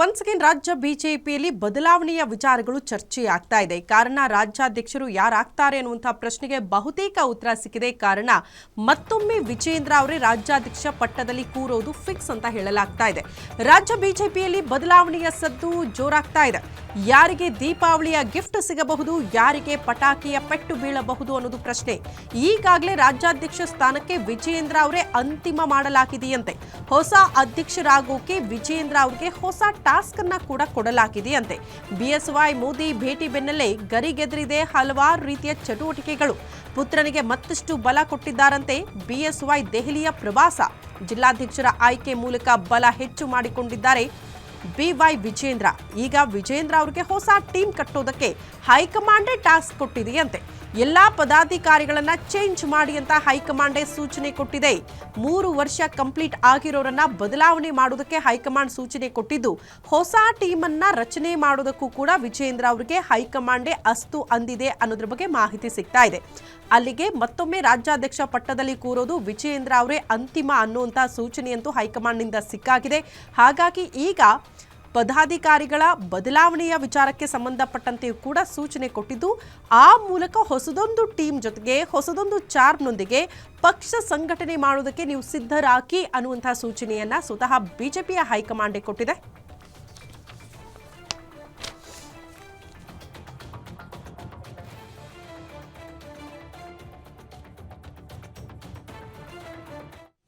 Once again ರಾಜ್ಯ ಬಿಜೆಪಿಯಲ್ಲಿ ಬದಲಾವಣೆಯ ವಿಚಾರಗಳು ಚರ್ಚೆ ಆಗ್ತಾ ಇದೆ. ಕಾರಣ, ರಾಜ್ಯಾಧ್ಯಕ್ಷರು ಯಾರಾಗ್ತಾರೆ ಅನ್ನುವಂತಹ ಪ್ರಶ್ನೆಗೆ ಬಹುತೇಕ ಉತ್ತರ ಸಿಕ್ಕಿದೆ. ಕಾರಣ, ಮತ್ತೊಮ್ಮೆ ವಿಜೇಂದ್ರ ಅವರೇ ರಾಜ್ಯಾಧ್ಯಕ್ಷ ಪಟ್ಟದಲ್ಲಿ ಕೂರೋದು ಫಿಕ್ಸ್ ಅಂತ ಹೇಳಲಾಗ್ತಾ ಇದೆ. ರಾಜ್ಯ ಬಿಜೆಪಿಯಲ್ಲಿ ಬದಲಾವಣೆಯ ಸದ್ದು ಜೋರಾಗ್ತಾ ಇದೆ. ಯಾರಿಗೆ ದೀಪಾವಳಿಯ ಗಿಫ್ಟ್ ಸಿಗಬಹುದು, ಯಾರಿಗೆ ಪಟಾಕಿಯ ಪೆಟ್ಟು ಬೀಳಬಹುದು ಅನ್ನೋದು ಪ್ರಶ್ನೆ. ಈಗಾಗಲೇ ರಾಜ್ಯಾಧ್ಯಕ್ಷ ಸ್ಥಾನಕ್ಕೆ ವಿಜಯೇಂದ್ರ ಅವರೇ ಅಂತಿಮ ಮಾಡಲಾಗಿದೆಯಂತೆ. ಹೊಸ ಅಧ್ಯಕ್ಷರಾಗೋಕೆ ವಿಜಯೇಂದ್ರ ಅವರಿಗೆ ಹೊಸ ಟಾಸ್ಕ್ ಅನ್ನ ಕೂಡ ಕೊಡಲಾಗಿದೆಯಂತೆ. ಬಿಎಸ್ವೈ ಮೋದಿ ಭೇಟಿ ಬೆನ್ನಲ್ಲೇ ಗರಿಗೆದರಿದೆ ಹಲವಾರು ರೀತಿಯ ಚಟುವಟಿಕೆಗಳು. ಪುತ್ರನಿಗೆ ಮತ್ತಷ್ಟು ಬಲ ಕೊಟ್ಟಿದ್ದಾರಂತೆ ಬಿಎಸ್ವೈ ದೆಹಲಿಯ ಪ್ರವಾಸ. ಜಿಲ್ಲಾಧ್ಯಕ್ಷರ ಆಯ್ಕೆ ಮೂಲಕ ಬಲ ಹೆಚ್ಚು ಮಾಡಿಕೊಂಡಿದ್ದಾರೆ ಬಿವೈ ವಿಜೇಂದ್ರ. ಈಗ ವಿಜೇಂದ್ರ ಅವರಿಗೆ ಹೊಸ ಟೀಮ್ ಕಟ್ಟೋದಕ್ಕೆ ಹೈಕಮಾಂಡೇ ಟಾಸ್ಕ್ ಕೊಟ್ಟಿದೆಯಂತೆ. ಎಲ್ಲಾ ಪದಾಧಿಕಾರಿಗಳನ್ನ ಚೇಂಜ್ ಮಾಡಿ ಅಂತ ಹೈಕಮಾಂಡೇ ಸೂಚನೆ ಕೊಟ್ಟಿದೆ. ಮೂರು ವರ್ಷ ಕಂಪ್ಲೀಟ್ ಆಗಿರೋರನ್ನ ಬದಲಾವಣೆ ಮಾಡೋದಕ್ಕೆ ಹೈಕಮಾಂಡ್ ಸೂಚನೆ ಕೊಟ್ಟಿದ್ದು, ಹೊಸ ಟೀಮ್ ಅನ್ನ ರಚನೆ ಮಾಡೋದಕ್ಕೂ ಕೂಡ ವಿಜೇಂದ್ರ ಅವರಿಗೆ ಹೈಕಮಾಂಡೇ ಅಸ್ತು ಅಂದಿದೆ ಅನ್ನೋದ್ರ ಬಗ್ಗೆ ಮಾಹಿತಿ ಸಿಗ್ತಾ ಇದೆ. ಅಲ್ಲಿಗೆ ಮತ್ತೊಮ್ಮೆ ರಾಜ್ಯಾಧ್ಯಕ್ಷ ಪಟ್ಟದಲ್ಲಿ ಕೂರೋದು ವಿಜಯೇಂದ್ರ ಅವರೇ ಅಂತಿಮ ಅನ್ನುವಂಥ ಸೂಚನೆಯಂತೂ ಹೈಕಮಾಂಡ್ನಿಂದ ಸಿಕ್ಕಾಗಿದೆ. ಹಾಗಾಗಿ ಈಗ ಪದಾಧಿಕಾರಿಗಳ ಬದಲಾವಣೆಯ ವಿಚಾರಕ್ಕೆ ಸಂಬಂಧಪಟ್ಟಂತೆಯೂ ಕೂಡ ಸೂಚನೆ ಕೊಟ್ಟಿದ್ದು, ಆ ಮೂಲಕ ಹೊಸದೊಂದು ಟೀಮ್ ಜೊತೆಗೆ ಹೊಸದೊಂದು ಚಾರ್ಮ್ನೊಂದಿಗೆ ಪಕ್ಷ ಸಂಘಟನೆ ಮಾಡುವುದಕ್ಕೆ ನೀವು ಸಿದ್ಧರಾಗಿ ಅನ್ನುವಂತಹ ಸೂಚನೆಯನ್ನ ಸ್ವತಃ ಬಿಜೆಪಿಯ ಹೈಕಮಾಂಡೇ ಕೊಟ್ಟಿದೆ.